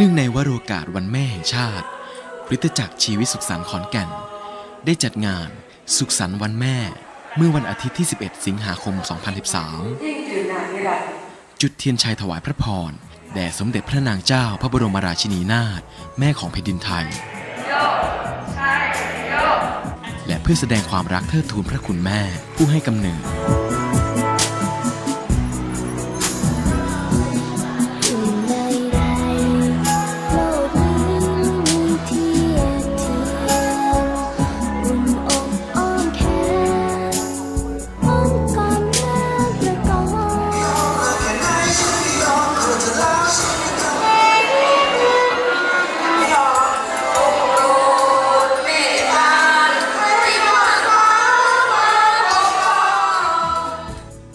นึ่งในวโรกาสวันแม่แห่งชาติคริสตจักรชีวิตสุขสันต์ขอนแก่น ได้จัดงานสุขสันต์วันแม่ เมื่อวันอาทิตย์ที่ 11 สิงหาคม 2013 จุดเทียนชัยถวายพระพร แด่สมเด็จพระนางเจ้าพระบรมราชินีนาถแม่ของแผ่นดินไทย และเพื่อแสดงความรักเทิดทูนพระคุณแม่ผู้ให้กำเนิด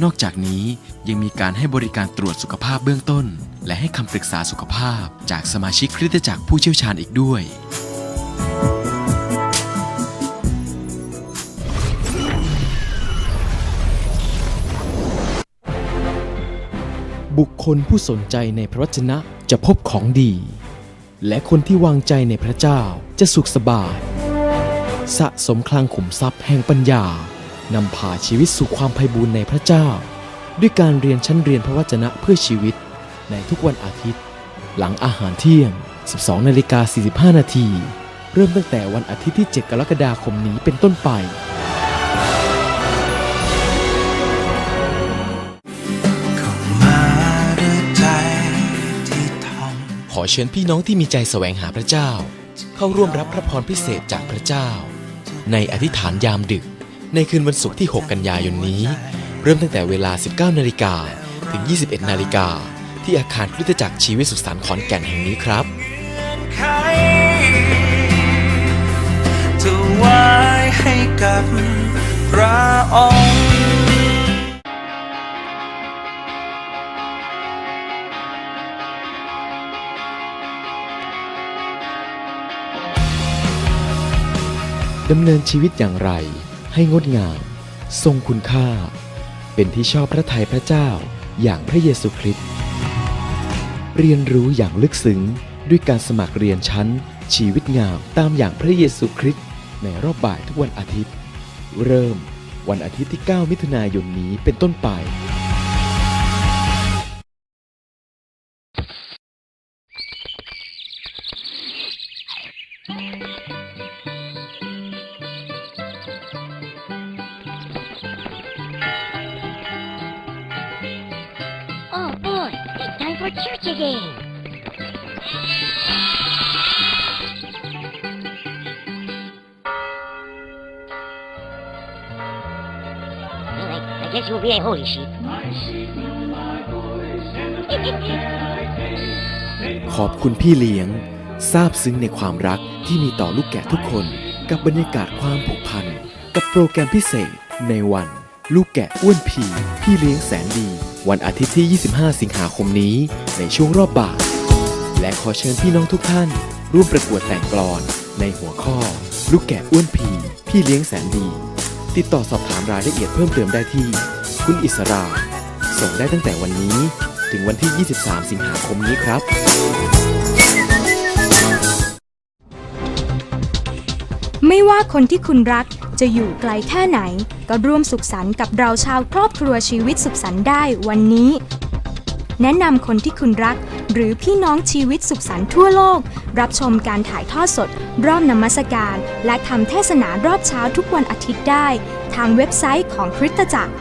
นอกจากนี้ยังมีการให้บริการตรวจสุขภาพเบื้องต้น และให้คำปรึกษาสุขภาพจากสมาชิกคริสตจักรผู้เชี่ยวชาญอีกด้วย บุคคลผู้สนใจในพระวจนะจะพบของดี และคนที่วางใจในพระเจ้าจะสุขสบาย สะสมคลังขุมทรัพย์แห่งปัญญา นำพาชีวิตสู่ความไพบูรณ์ในพระเจ้า ด้วยการเรียนชั้นเรียนพระวจนะเพื่อชีวิต ในทุกวันอาทิตย์ หลังอาหารเที่ยง 12นาฬิกา45 นาที เริ่มตั้งแต่วันอาทิตย์ที่ 7 กรกฎาคมนี้เป็นต้นไปของขอเชิญพี่น้องที่มีใจแสวงหาพระเจ้า เข้าร่วมรับพระพรพิเศษจากพระเจ้า ในอธิษฐานยามดึก ในคืนวันศุกร์ที่ 6 กันยายนนี้ เริ่มตั้งแต่เวลา 19 นาฬิกาถึง 21 นาฬิกา ที่อาคารคริสตจักรชีวิตสุขสันต์ขอนแก่นแห่งนี้ครับใครถวายให้กับพระองค์ดำเนินชีวิตอย่างไร ให้งดงาม ทรงคุณค่า เป็นที่ชอบพระทัยพระเจ้าอย่างพระเยซูคริสต์เรียนรู้อย่างลึกซึ้งด้วยการสมัครเรียนชั้น ชีวิตงามตามอย่างพระเยซูคริสต์ในรอบบ่ายทุกวันอาทิตย์ เริ่มวันอาทิตย์ที่ 9 มิถุนายนนี้เป็นต้นไป for church again. I guess you'll be a holy sheep. ขอบคุณพี่เลี้ยงซาบซึ้งในความรักที่มีต่อลูกแกะทุกคน กับบรรยากาศความผูกพัน กับโปรแกรมพิเศษในวัน ลูกแกะอ้วนพีพี่เลี้ยงแสนดี วันอาทิตย์ที่ 25 สิงหาคมนี้ ในช่วงรอบบ่ายและขอเชิญพี่น้องทุกท่าน ร่วมประกวดแต่งกลอน ในหัวข้อ ลูกแกะอ้วนพีพี่เลี้ยงแสนดี ติดต่อสอบถามรายละเอียดเพิ่มเติมได้ที่ คุณอิสรา ส่งได้ตั้งแต่วันนี้ ถึงวันที่ 23 สิงหาคมนี้ครับ ไม่ว่าคนที่คุณรัก จะอยู่ไกลแค่ไหน ก็ร่วมสุขสันต์กับเราชาวครอบครัวชีวิตสุขสันต์ได้วันนี้ แนะนำคนที่คุณรัก หรือพี่น้องชีวิตสุขสันต์ทั่วโลก รับชมการถ่ายทอดสด รอบนมัสการ และทำเทศนารอบเช้าทุกวันอาทิตย์ได้ ทางเว็บไซต์ของคริสตจักร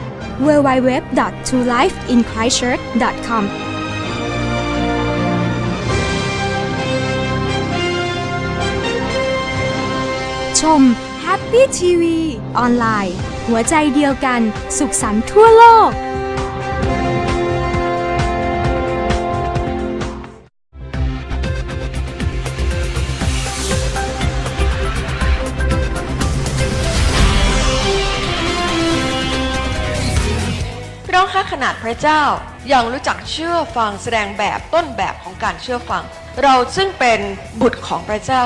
www.tolifeinchristchurch.com ชม Happy TV ออนไลน์ หัวใจเดียวกัน สุขสันต์ทั่วโลก พี่น้องคะขนาดพระเจ้ายังรู้จักเชื่อฟังแสดงแบบต้นแบบของการเชื่อฟัง เราซึ่งเป็นบุตรของพระเจ้า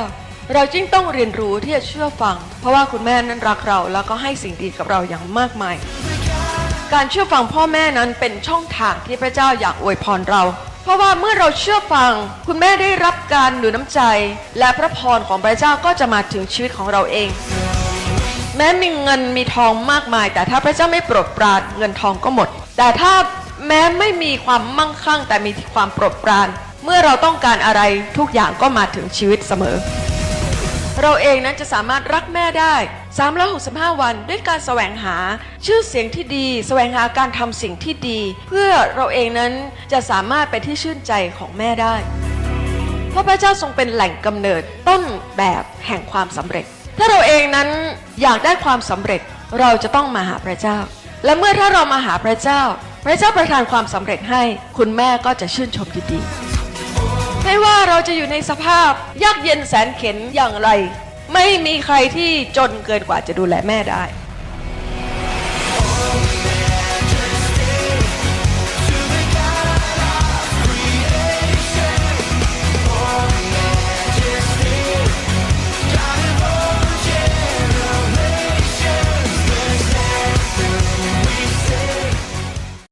เราจึงต้องเรียนรู้ที่จะเชื่อฟัง เพราะว่าคุณแม่นั้นรักเรา แล้วก็ให้สิ่งดีกับเราอย่างมากมาย การเชื่อฟังพ่อแม่นั้นเป็นช่องทางที่พระเจ้าอยากอวยพรเรา เพราะว่าเมื่อเราเชื่อฟัง คุณแม่ได้รับการหนุนน้ำใจ และพระพรของพระเจ้าก็จะมาถึงชีวิตของเราเอง แม้มีเงินมีทองมากมาย แต่ถ้าพระเจ้าไม่โปรดปรานเงินทองก็หมด แต่ถ้าแม้ไม่มีความมั่งคั่ง แต่มีความโปรดปราน เมื่อเราต้องการอะไรทุกอย่างก็มาถึงชีวิตเสมอ เราเองนั้นจะสามารถรักแม่ได้ 365 วันด้วยการแสวงหาชื่อเสียงที่ดี แสวงหาการทำสิ่งที่ดี เพื่อเราเองนั้นจะสามารถไปที่ชื่นใจของแม่ได้ เพราะพระเจ้าทรงเป็นแหล่งกำเนิดต้นแบบแห่งความสำเร็จ ถ้าเราเองนั้นอยากได้ความสำเร็จเราจะต้องมาหาพระเจ้า และเมื่อถ้าเรามาหาพระเจ้า พระเจ้าประทานความสำเร็จให้ คุณแม่ก็จะชื่นชมยินดี ไม่ว่าเราจะอยู่ในสภาพยากเย็นแสนเข็นอย่างไร ไม่มีใครที่จนเกินกว่าจะดูแลแม่ได้